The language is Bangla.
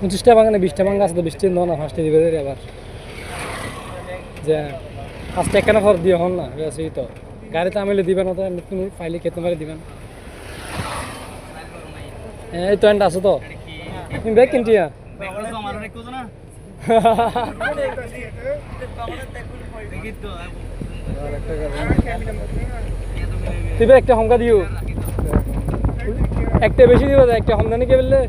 পঁচিশটা বাগানে বিশটা বাঙ্গা আছে তো বিশটা দাও না ফার্স্টে দিবে আবার। যে ফার্স্টে একখানা ফর দিয়ে হন না? তো। গাড়িতে আমিলে দিবেন না তো, এমনি তুমি ফাইলে খেতে পারে দিবেন। এই তো এন্ড আছে তো? তুমি ব্যাগ তুই একটা হমকা দিও। একটা বেশি দিব, একটা হমদানি কে বললে?